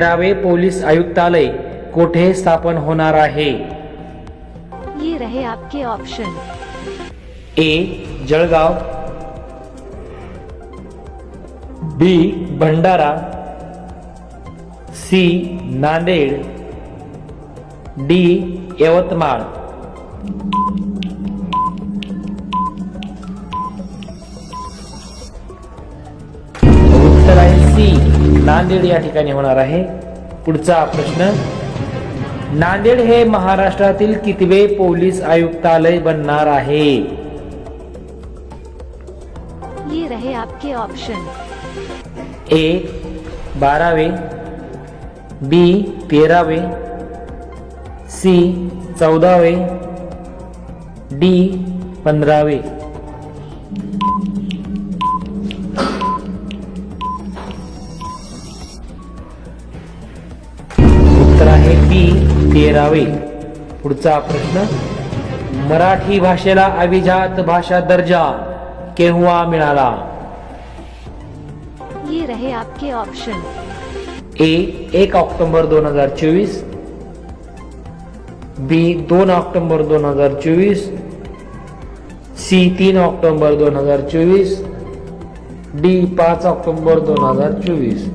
तेरावे police आयुक्तालय कोठे स्थापन होणार आहे? ये रहे आपके option A Jalgaon. B Bhandara. C Nanded. D Yavatmal. उत्तर आहे सी. नांदेड या ठिकाणी होणार आहे. पुढचा प्रश्न नांदेड हे महाराष्ट्रातील कितवे पोलीस आयुक्तालय बनणार आहे? ये रहे आपके ऑप्शन ए बारावे बी तेरावे सी चौदावे डी पंधरावे. आहे बी तेरावे. पुढचा प्रश्न. मराठी भाषेला अभिजात भाषा दर्जा केव्हा मिळाला? ये रहे आपके ऑप्शन ए एक ऑक्टोबर दोन हजार चोवीस. बी दोन ऑक्टोबर दोन हजार चोवीस. सी तीन ऑक्टोबर दोन हजार चोवीस. डी पाच ऑक्टोबर दोन हजार चोवीस.